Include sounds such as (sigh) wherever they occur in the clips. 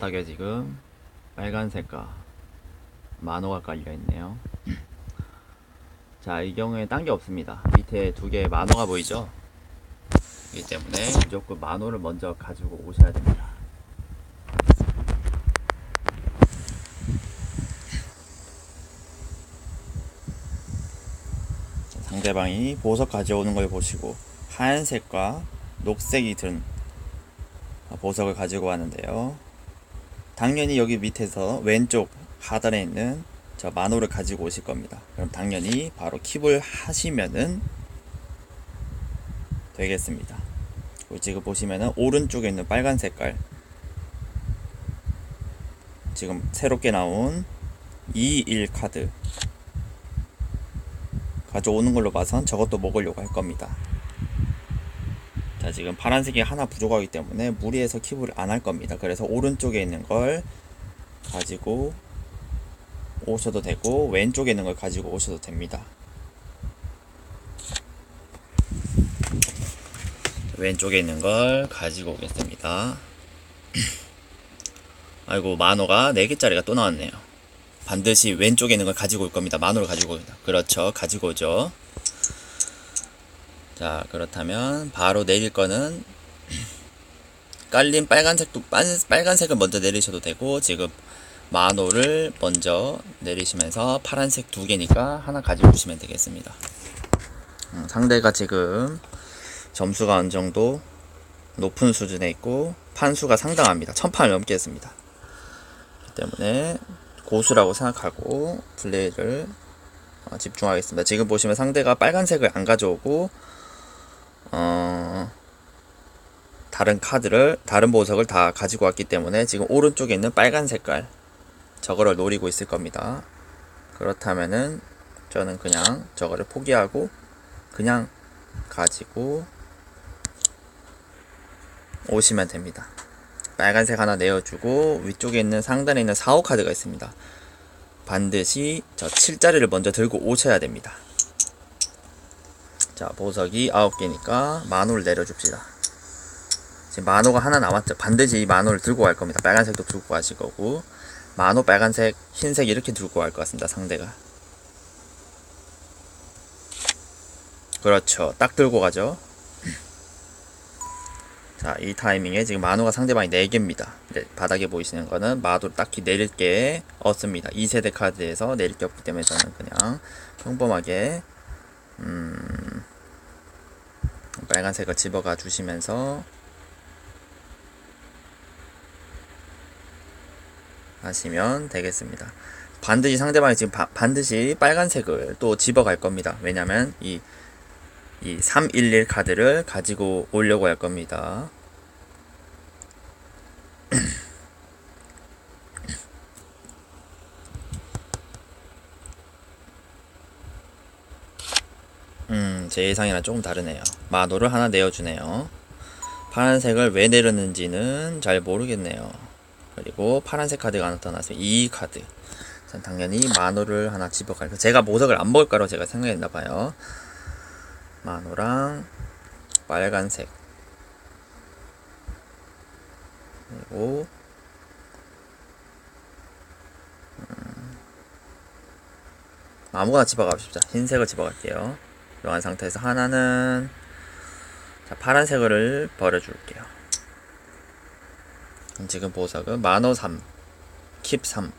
바닥에 지금 빨간색과 만호가 깔려 있네요. 자, 이 경우에 딴 게 없습니다. 밑에 두 개의 만호가 보이죠? 이기 때문에 무조건 만호를 먼저 가지고 오셔야 됩니다. 자, 상대방이 보석 가져오는 걸 보시고 하얀색과 녹색이 든 보석을 가지고 왔는데요. 당연히 여기 밑에서 왼쪽 하단에 있는 저 만호를 가지고 오실 겁니다. 그럼 당연히 바로 킵을 하시면은 되겠습니다. 지금 보시면은 오른쪽에 있는 빨간 색깔 지금 새롭게 나온 21 카드 가져오는 걸로 봐선 저것도 먹으려고 할 겁니다. 자 지금 파란색이 하나 부족하기 때문에 무리해서 킵을 안 할 겁니다. 그래서 오른쪽에 있는 걸 가지고 오셔도 되고 왼쪽에 있는 걸 가지고 오셔도 됩니다. 왼쪽에 있는 걸 가지고 오겠습니다. (clears throat) 아이고 만호가 4개짜리가 또 나왔네요. 반드시 왼쪽에 있는 걸 가지고 올 겁니다. 만호를 가지고 옵니다. 그렇죠. 가지고 오죠. 자 그렇다면 바로 내릴 거는 깔린 빨간색도 빨, 빨간색을 먼저 내리셔도 되고 지금 만호를 먼저 내리시면서 파란색 두 개니까 하나 가지고 오시면 되겠습니다. 음, 상대가 지금 점수가 어느 정도 높은 수준에 있고 판수가 상당합니다. 천판을 넘게 했습니다. 그렇기 때문에 고수라고 생각하고 플레이를 어, 집중하겠습니다. 지금 보시면 상대가 빨간색을 안 가져오고 어, 다른 카드를 다른 보석을 다 가지고 왔기 때문에 지금 오른쪽에 있는 빨간 색깔 저거를 노리고 있을 겁니다. 그렇다면은 저는 그냥 저거를 포기하고 그냥 가지고 오시면 됩니다. 빨간색 하나 내어주고 위쪽에 있는 상단에 있는 4호 카드가 있습니다. 반드시 저 7자리를 먼저 들고 오셔야 됩니다. 자 보석이 9개니까 만호를 내려줍시다. 지금 만호가 하나 남았죠. 반드시 이 만호를 들고 갈 겁니다. 빨간색도 들고 가실 거고 만호 빨간색 흰색 이렇게 들고 갈 것 같습니다. 상대가 그렇죠. 딱 들고 가죠. 자, 이 타이밍에 지금 만호가 상대방이 4개입니다. 네, 바닥에 보이시는 거는 마도 딱히 내릴 게 없습니다. 2세대 카드에서 내릴 게 없기 때문에 저는 그냥 평범하게 음, 빨간색을 집어가 주시면서 하시면 되겠습니다. 반드시 상대방이 지금 바, 반드시 빨간색을 또 집어갈 겁니다. 왜냐면 이, 이 311 카드를 가지고 오려고 할 겁니다. 음, 제 예상이랑 조금 다르네요. 마노를 하나 내어주네요. 파란색을 왜 내렸는지는 잘 모르겠네요. 그리고 파란색 카드가 나타나서 이 카드. 전 당연히 만호를 하나 집어갈게요. 제가 보석을 안 먹을까로 제가 생각했나 봐요. 만호랑 빨간색. 그리고 음, 아무거나 집어가십시다. 흰색을 집어갈게요. 이러한 상태에서 하나는 자, 파란색을 버려줄게요. 지금 보석은 만호 3, 킵 3.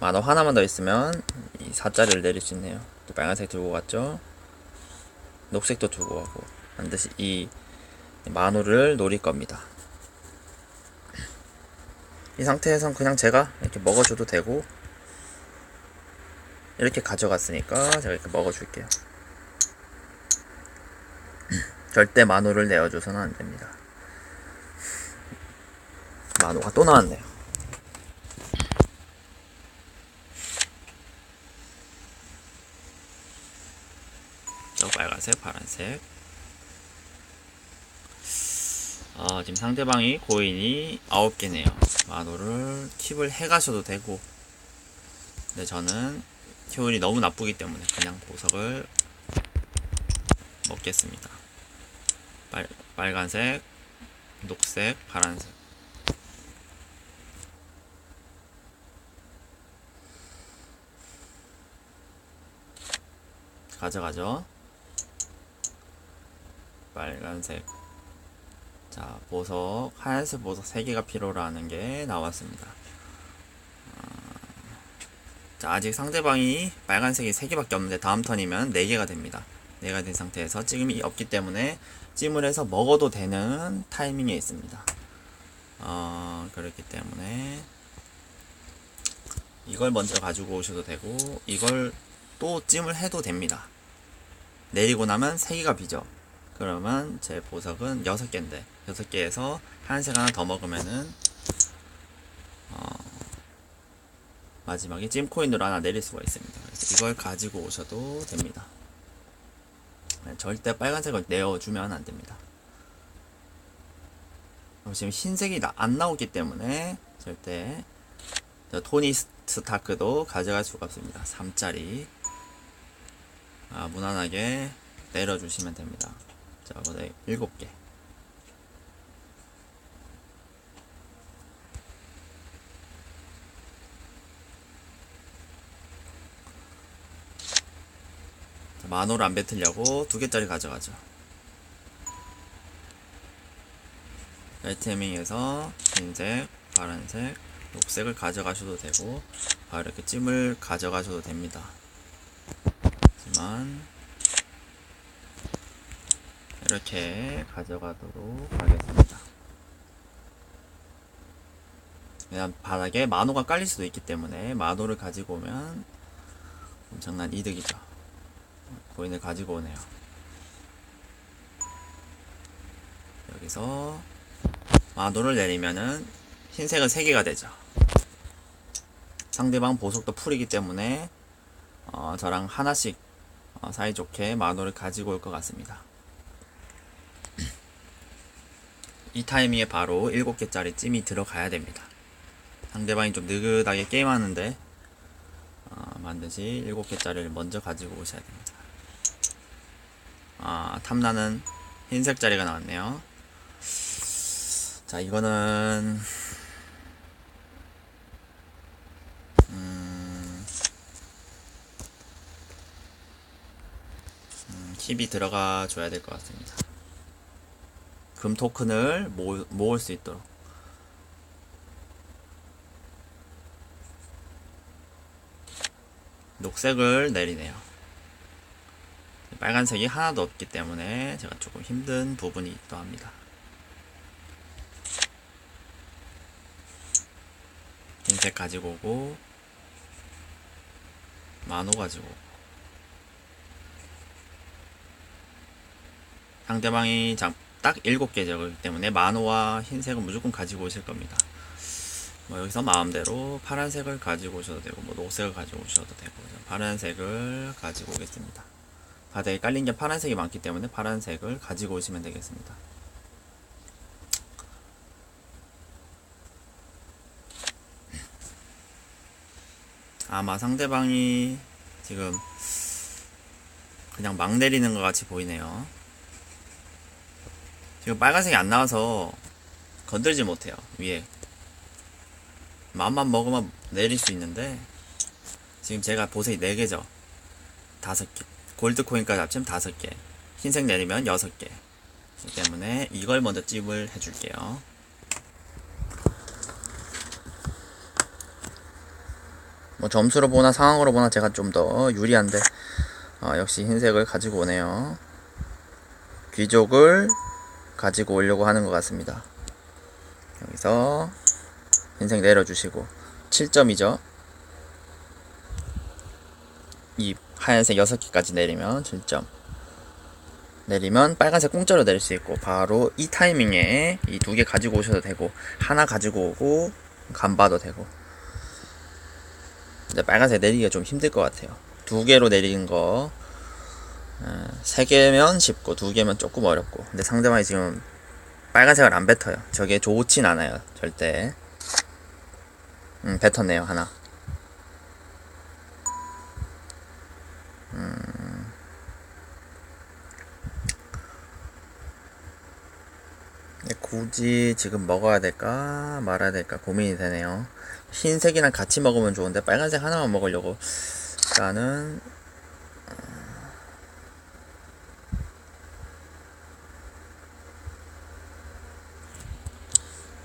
만호 하나만 더 있으면 이 4자리를 내릴 수 있네요. 또 빨간색 들고 갔죠? 녹색도 들고 가고 반드시 이 만호를 노릴 겁니다. 이 상태에선 그냥 제가 이렇게 먹어줘도 되고 이렇게 가져갔으니까 제가 이렇게 먹어줄게요. 절대 만호를 내어줘서는 안 됩니다. 만호가 또 나왔네요. 저 빨간색, 파란색. 아, 지금 상대방이 고인이 9개네요. 만호를 킵을 해가셔도 되고. 근데 저는 효율이 너무 나쁘기 때문에 그냥 보석을 먹겠습니다. 빨, 빨간색, 녹색, 파란색. 가져가죠. 빨간색. 자, 보석, 하얀색 보석 3개가 필요라는 게 나왔습니다. 아, 자, 아직 상대방이 빨간색이 3개밖에 없는데 다음 턴이면 4개가 됩니다. 4가 된 상태에서 찌금이 없기 때문에 찜을 해서 먹어도 되는 타이밍에 있습니다. 어, 그렇기 때문에 이걸 먼저 가지고 오셔도 되고 이걸 또 찜을 해도 됩니다. 내리고 나면 3개가 비죠. 그러면 제 보석은 6개인데 6개에서 하얀색 하나 더 먹으면은 어, 마지막에 찜코인으로 하나 내릴 수가 있습니다. 그래서 이걸 가지고 오셔도 됩니다. 네, 절대 빨간색을 내어주면 안 됩니다. 지금 흰색이 나, 안 나오기 때문에 절대 저 토니 스타크도 가져갈 수가 없습니다. 3짜리 아, 무난하게 내려주시면 됩니다. 자, 보다 7개 만호를 안 뱉으려고 두 개짜리 가져가죠. 아이테밍에서 흰색, 파란색, 녹색을 가져가셔도 되고 아, 이렇게 찜을 가져가셔도 됩니다. 하지만 이렇게 가져가도록 하겠습니다. 그냥 바닥에 만호가 깔릴 수도 있기 때문에 만호를 가지고 오면 엄청난 이득이죠. 코인을 가지고 오네요. 여기서 만호를 내리면은 흰색은 3개가 되죠. 상대방 보석도 풀이기 때문에 어, 저랑 하나씩 어, 사이좋게 만호를 가지고 올 것 같습니다. (clears throat) 이 타이밍에 바로 7개짜리 찜이 들어가야 됩니다. 상대방이 좀 느긋하게 게임하는데 어, 반드시 7개짜리를 먼저 가지고 오셔야 됩니다. 아, 탐나는 흰색 자리가 나왔네요. 자, 이거는 음, 음, 힙이 들어가 줘야 될 것 같습니다. 금 토큰을 모, 모을 수 있도록. 녹색을 내리네요. 빨간색이 하나도 없기 때문에 제가 조금 힘든 부분이 있기도 합니다. 흰색 가지고 오고 만호 가지고 오고 상대방이 딱 7개 적이기 때문에 만호와 흰색은 무조건 가지고 오실 겁니다. 뭐 여기서 마음대로 파란색을 가지고 오셔도 되고 뭐 녹색을 가지고 오셔도 되고 파란색을 가지고 오겠습니다. 바닥에 깔린 게 파란색이 많기 때문에 파란색을 가지고 오시면 되겠습니다. 아마 상대방이 지금 그냥 막 내리는 것 같이 보이네요. 지금 빨간색이 안 나와서 건들지 못해요. 위에. 마음만 먹으면 내릴 수 있는데 지금 제가 보석이 4개죠. 5개. 골드 코인까지 합치면 5개. 흰색 내리면 6개. 그렇기 때문에 이걸 먼저 찝을 해줄게요. 뭐 점수로 보나 상황으로 보나 제가 좀 더 유리한데 어, 역시 흰색을 가지고 오네요. 귀족을 가지고 오려고 하는 것 같습니다. 여기서 흰색 내려주시고 7점이죠. 이 하얀색 6개까지 내리면 7점. 내리면 빨간색 공짜로 내릴 수 있고 바로 이 타이밍에 이 두 개 가지고 오셔도 되고 하나 가지고 오고 간봐도 되고 근데 빨간색 내리기가 좀 힘들 것 같아요. 두 개로 내리는 거, 어, 세 개면 쉽고 두 개면 조금 어렵고. 근데 상대방이 지금 빨간색을 안 뱉어요. 저게 좋진 않아요. 절대. 음, 뱉었네요, 하나. 굳이 지금 먹어야 될까 말아야 될까 고민이 되네요. 흰색이랑 같이 먹으면 좋은데 빨간색 하나만 먹으려고 나는 아,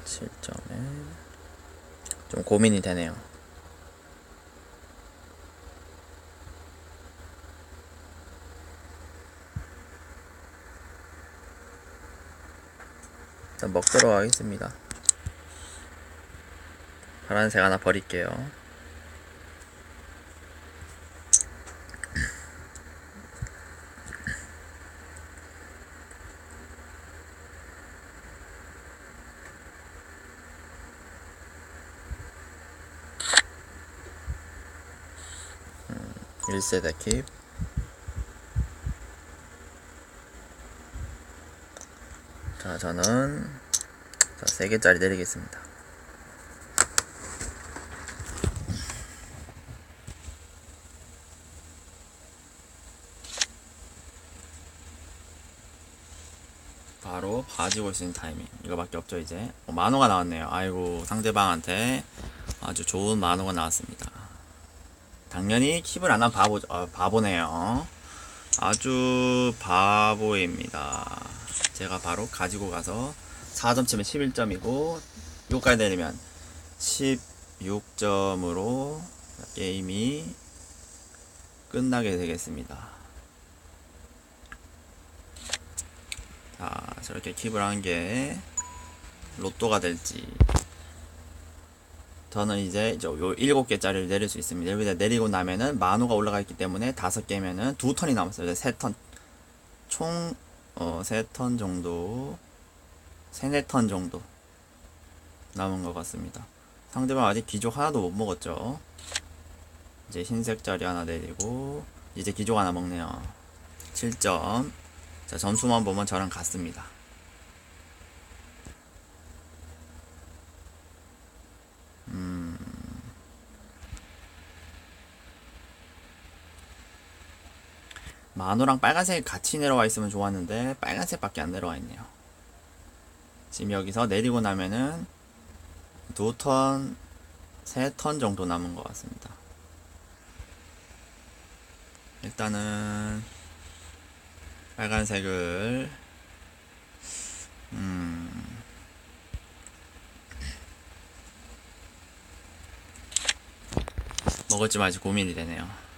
7점에 좀 고민이 되네요. 일단 먹도록 하겠습니다. 파란색 하나 버릴게요. 음, 1세대 킵. 자, 저는 자, 3개짜리 내리겠습니다. 바로 봐주고 있는 타이밍. 이거밖에 없죠 이제. 어, 만호가 나왔네요. 아이고 상대방한테 아주 좋은 만호가 나왔습니다. 당연히 킵을 안 한 바보 어, 바보네요. 아주 바보입니다 제가 바로 가지고 가서 4점 치면 11점이고 요까지 내리면 16점으로 게임이 끝나게 되겠습니다 자, 저렇게 킵을 한 게 로또가 될지. 저는 이제 저요 일곱 개짜리를 내릴 수 있습니다. 여기다 내리고 나면은 만호가 올라가 있기 때문에 다섯 개면은 두 턴이 남았어요. 이제 세 턴. 총, 어, 세턴 정도. 세네 턴 정도. 남은 것 같습니다. 상대방 아직 기족 하나도 못 먹었죠. 이제 흰색 짜리 하나 내리고, 이제 기족 하나 먹네요. 7점. 자, 점수만 보면 저랑 같습니다. 만호랑 빨간색이 같이 내려와 있으면 좋았는데 빨간색밖에 안 내려와 있네요. 지금 여기서 내리고 나면은 두 턴, 세 턴 정도 남은 것 같습니다. 일단은 빨간색을 음 먹을지 말지 고민이 되네요.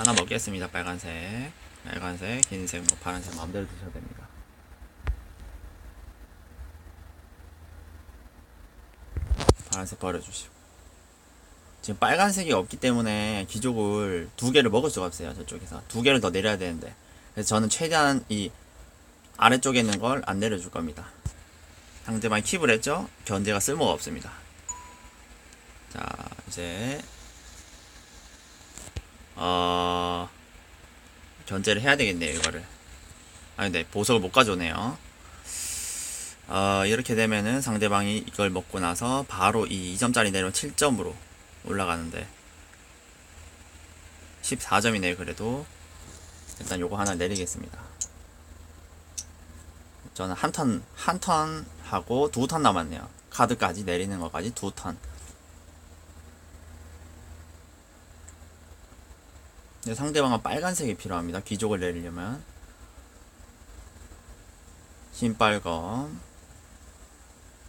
하나 먹겠습니다. 빨간색, 빨간색, 흰색, 뭐 파란색 마음대로 드셔도 됩니다. 파란색 버려주시고. 지금 빨간색이 없기 때문에 기족을 두 개를 먹을 수가 없어요. 저쪽에서. 두 개를 더 내려야 되는데. 그래서 저는 최대한 이 아래쪽에 있는 걸 안 내려줄 겁니다. 상대방이 킵을 했죠? 견제가 쓸모가 없습니다. 자, 이제, 어, 견제를 해야 되겠네요, 이거를. 아, 근데 보석을 못 가져오네요. 어, 이렇게 되면은 상대방이 이걸 먹고 나서 바로 이 2점짜리 내려면 7점으로 올라가는데. 14점이네요 그래도. 일단 요거 하나 내리겠습니다. 저는 한 턴 한 턴 하고 두 턴 남았네요. 카드까지 내리는 것까지 두턴 근데 상대방은 빨간색이 필요합니다 귀족을 내리려면 흰빨검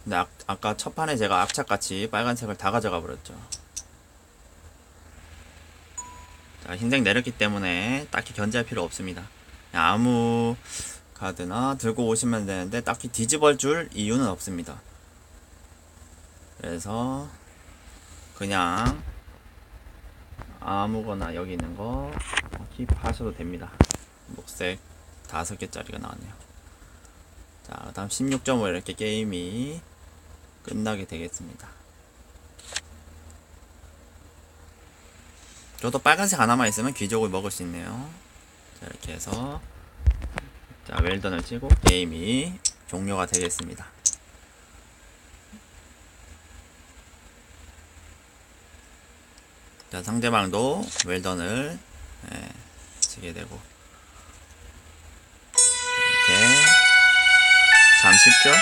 근데 아, 아까 첫 판에 제가 악착같이 빨간색을 다 가져가 버렸죠 자, 흰색 내렸기 때문에 딱히 견제할 필요 없습니다. 아무 카드나 들고 오시면 되는데 딱히 뒤집어 줄 이유는 없습니다. 그래서 그냥 아무거나 여기 있는 거 킵하셔도 됩니다. 녹색 다섯 개짜리가 나왔네요. 자, 그 다음 16.5 이렇게 게임이 끝나게 되겠습니다. 저도 빨간색 하나만 있으면 귀족을 먹을 수 있네요. 자, 이렇게 해서 자, 웰던을 치고 게임이 종료가 되겠습니다. 자, 상대방도 웰던을 예, 치게 되고 이렇게 참 쉽죠?